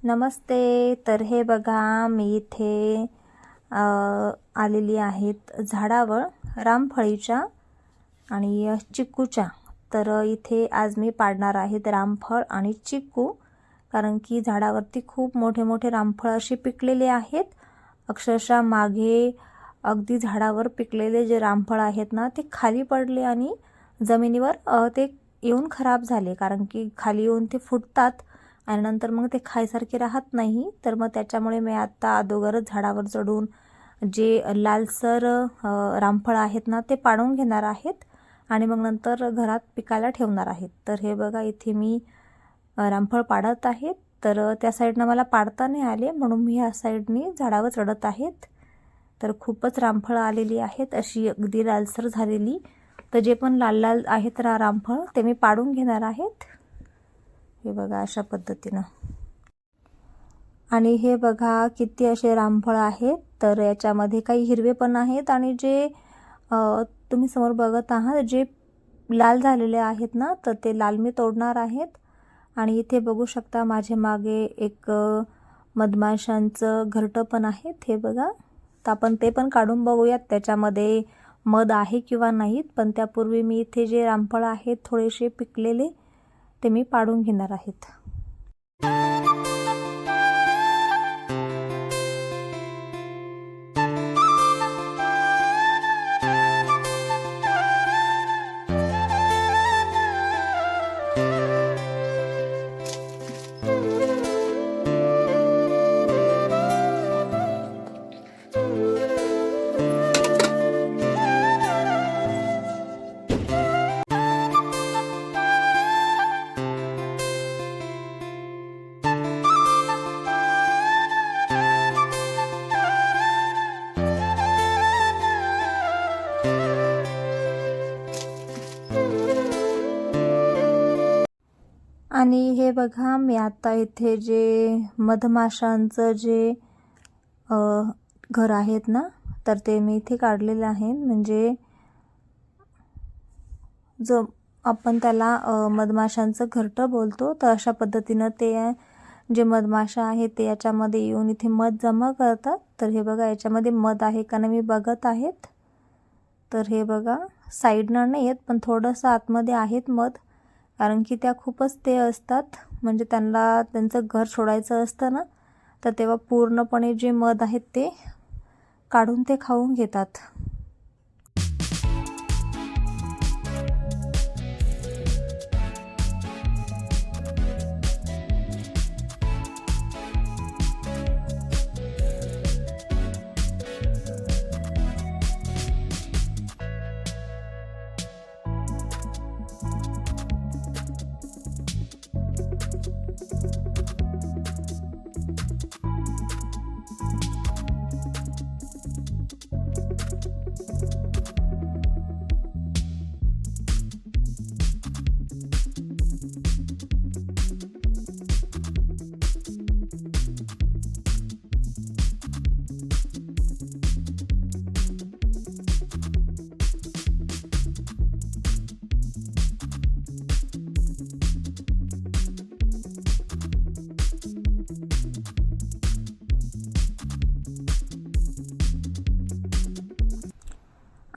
नमस्ते. तर हे बघा मी इथे आलेली आहेत झाडावर रामफळीच्या आणि चिक्कूच्या तर इथे आज मी पाडणार आहेत रामफळ आणि चिक्कू कारण की झाडावरती खूप मोठे मोठे रामफळ असे पिकलेले आहेत. अक्षरशः मागे अगदी झाडावर पिकलेले जे रामफळ आहेत ना ते खाली पडले आणि जमिनीवर ते येऊन खराब झाले. कारण की खाली येऊन ते फुटतात. आणि नंतर मग ते खायसारखे राहत नाही. तर मग त्याच्यामुळे मी आत्ता अगोदरच झाडावर चढून जे लालसर रामफळ आहेत ना ते पाडून घेणार आहेत आणि मग नंतर घरात पिकायला ठेवणार आहेत. तर हे बघा इथे मी रामफळ पाडत आहेत तर त्या साईडनं मला पाडता नाही आले म्हणून मी ह्या साईडनी झाडावर चढत आहेत. तर खूपच रामफळ आलेली आहेत. अशी अगदी लालसर झालेली. तर जे पण लाल लाल आहेत रा रामफळ ते मी पाडून घेणार आहेत. हे बघा अशा पद्धतीनं. आणि हे बघा किती असे रामफळ आहेत. तर याच्यामध्ये काही हिरवे पण आहेत आणि जे तुम्ही समोर बघत आहात जे लाल झालेले आहेत ना तर ते लाल मी तोडणार आहेत. आणि इथे बघू शकता माझ्या मागे एक मधमाशांचं घरटं पण आहे हे बघा. तर आपण ते पण काढून बघूयात त्याच्यामध्ये मध आहे किंवा नाहीत. पण त्यापूर्वी मी इथे जे रामफळ आहेत थोडेसे पिकलेले ते मी पाडून घेणार आहेत. आणि हे बघा मी आता इथे जे मधमाशांचं जे घर आहेत ना तर ते मी इथे काढलेलं आहे म्हणजे जो आपण त्याला मधमाशांचं घरटं बोलतो तर अशा पद्धतीनं ते जे मधमाशा आहेत ते याच्यामध्ये येऊन इथे मध जमा करतात. तर हे बघा याच्यामध्ये मध आहे का नाही मी बघत आहेत. तर हे बघा साईडनं नाही आहेत पण थोडंसं आतमध्ये आहेत मध. कारण की त्या खूपच ते असतात. म्हणजे त्यांना त्यांचं घर सोडायचं असतं ना तर तेव्हा पूर्णपणे जे मध आहेत ते काढून ते खाऊन घेतात.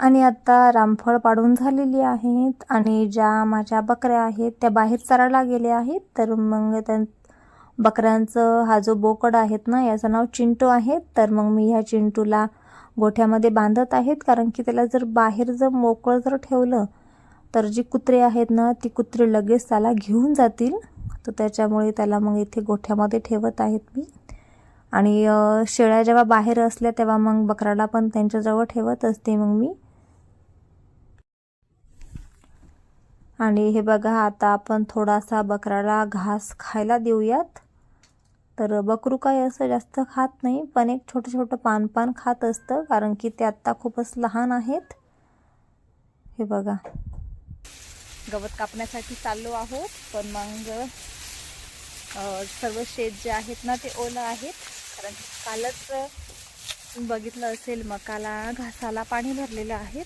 आणि आता रामफळ पाडून झालेली आहेत आणि ज्या माझ्या बकऱ्या आहेत त्या बाहेर चरायला गेल्या आहेत. तर मग त्या बकऱ्यांचं हा जो बोकड आहेत ना याचं नाव चिंटू आहे. तर मग मी ह्या चिंटूला गोठ्यामध्ये बांधत आहेत. कारण की त्याला जर बाहेर जर मोकळं जर ठेवलं तर जी कुत्रे आहेत ना ती कुत्रे लगेच त्याला घेऊन जातील. तर त्याच्यामुळे त्याला मग इथे गोठ्यामध्ये ठेवत आहेत मी. आणि शेळ्या जेव्हा बाहेर असल्या तेव्हा मग बकराला पण त्यांच्याजवळ ठेवत असते मग मी. आणि हे बघा आता आपण थोडासा बकराला घास खायला देऊयात. तर बकरू काही असं जास्त खात नाही पण एक छोटं छोटं पान पान खात असतं कारण की ते आत्ता खूपच लहान आहेत. हे बघा. गवत कापण्यासाठी चाललो आहोत पण मग सर्व शेत जे आहेत ना ते ओलं आहेत. कारण कालच बघितलं असेल मकाला घासाला पाणी भरलेलं आहेत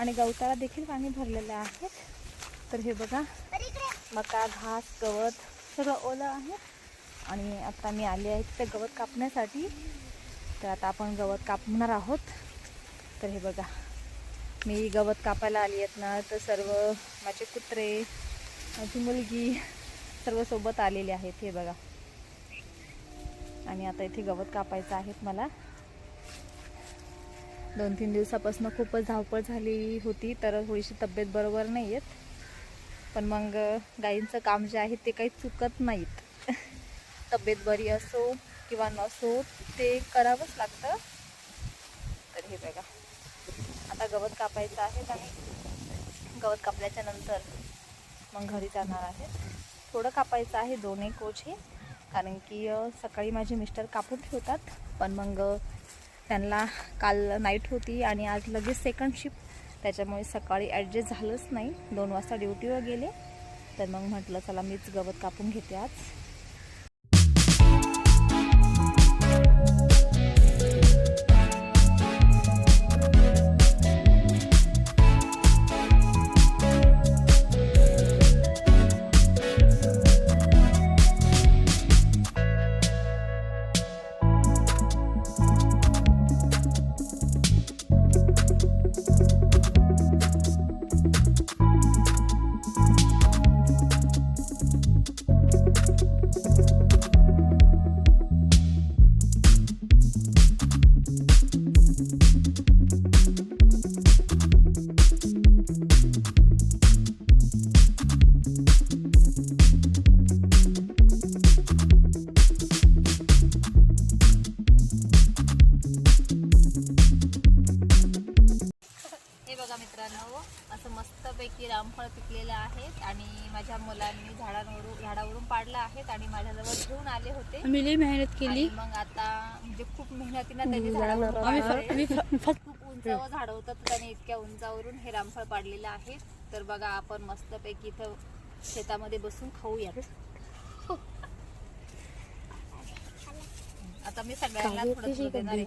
आणि गवताला देखील पाणी भरलेलं आहे. तर हे बघा. मका घास गवत सगळं ओलं आहे. आणि आता मी आले आहे तिथे गवत कापण्यासाठी. तर आता आपण गवत कापणार आहोत. तर हे बघा. मी गवत कापायला आली आहेत ना तर सर्व माझे कुत्रे माझी मुलगी सर्व सोबत आलेले आहेत हे बघा. आणि आता इथे गवत कापायचं आहेत मला. दोन तीन दिवसापासून खूपच धावपळ झाली होती तर थोडीशी तब्येत बरोबर नाही आहेत पण मग गाईंचं काम जे आहे ते काही चुकत नाहीत. तब्येत बरी असो किंवा नसो ते करावंच लागतं. तर हे बघा. आता गवत कापायचं आहे आणि गवत कापल्याच्या नंतर मग घरी जाणार आहे. थोडं कापायचं आहे दोन एक ओझे कारण की सकाळी माझे मिस्टर कापून ठेवतात. पण मग त्यांना काल नाईट होती आणि आज लगेच सेकंड शिफ्ट त्याच्यामुळे सकाळी ॲडजस्ट झालंच नाही. दोन वाजता ड्युटीवर गेले. तर मग म्हटलं चला मीच गवत कापून घेते आज. रामफळ पिकलेलं आहेत आणि माझ्या मुलांनी झाडांवरून झाडावरून पाडलं आहेत आणि माझ्याजवळ घेऊन आले होते. लई मेहनत केली. आणि मग आता म्हणजे खूप मेहनतीनं त्यांनी झाडावरून आम्ही पाडलंय. फ- आम्ही फ- फक्त खूप उंचावर झाड होतं तर त्याने इतक्या उंचावरून हे रामफळ पाडलेलं आहे. तर बघा आपण मस्तपैकी इथं शेतामध्ये बसून खाऊयात. आता मी सगळ्यांना थोडं थोडं देणार आहे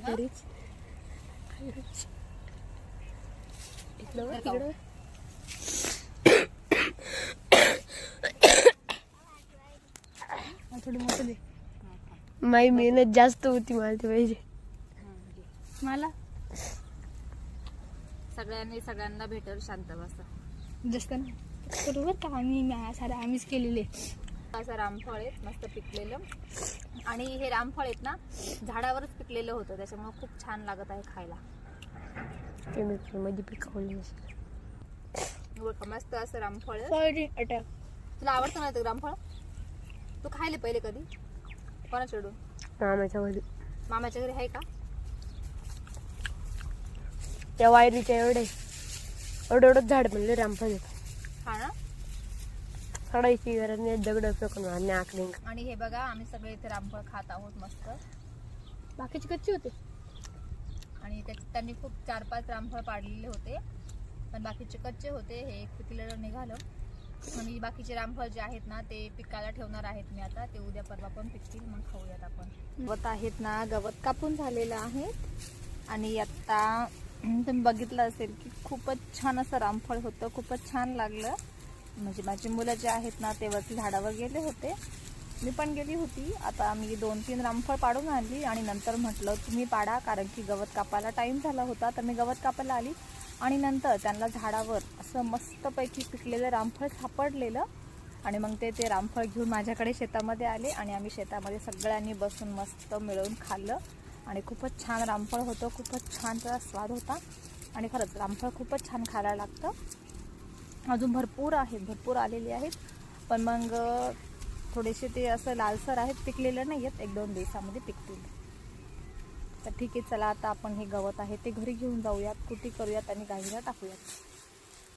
हं. खाऊ. थोडी मोठं दे. माझी मेहनत जास्त होती मला ते पाहिजे. मला? सगळ्यांनी सगळ्यांना भेटेल शांत बसा. जास्त ना बरोबर का? आम्ही मा- सारे आम्हीच केलेले. असं रामफळ आहेत मस्त पिकलेलं. आणि हे रामफळ आहेत ना झाडावरच पिकलेलं होतं त्याच्यामुळे खूप छान लागत आहे खायला. केमिकलमध्ये पिकवली मस्त असं रामफळ सॉरी अटॅक. तुला आवडतं ना ते रामफळ? तू खायले पहिले कधी? कोणाच्याकडून मामाच्या मध्ये मामाच्या घरी आहे का? त्या वायरीच्या एवढे. एवढं एवढंच झाड म्हणले रामफळ हा ना? सडायची गरज नाही दगड फेकून आकडे आणि हे बघा आम्ही सगळे इथे रामफळ खात आहोत मस्त. बाकीचे कच्चे होते. आणि त्यांनी खूप चार पाच रामफळ पाडलेले होते. पण बाकीचे कच्चे होते हे एक पिकलेलं निघालं. आणि बाकीचे रामफळ जे आहेत ना ते पिकायला ठेवणार आहेत मी आता. ते उद्या परवा पण पिकतील मग खाऊयात आपण. गवत आहेत ना गवत कापून झालेलं आहे. आणि आता तुम्ही बघितलं असेल की खूपच छान असं रामफळ होतं खूपच छान लागलं. म्हणजे माझी मुलं जे आहेत ना ते वरती झाडावर गेले होते. मी पण गेली होती. आता मी दोन तीन रामफळ पाडून आणली आणि नंतर म्हटलं तुम्ही पाडा कारण की गवत कापायला टाईम झाला होता. तर मी गवत कापायला आली आणि नंतर त्यांना झाडावर असं मस्तपैकी पिकलेलं रामफळ सापडलेलं आणि मग ते ते रामफळ घेऊन माझ्याकडे शेतामध्ये आले आणि आम्ही शेतामध्ये सगळ्यांनी बसून मस्त मिळून खाल्लं आणि खूपच छान रामफळ होतं. खूपच छान त्याचा स्वाद होता आणि खरंच रामफळ खूपच छान खायला लागतं. अजून भरपूर आहेत भरपूर आलेले आहेत. पण मग थोडेसे ते असं लालसर आहेत पिकलेलं नाही आहेत. एक दोन दिवसामध्ये पिकतील. तर ठीक आहे चला आता आपण हे गवत आहे ते घरी घेऊन जाऊयात. कुटी करूयात आणि गाईला टाकूयात.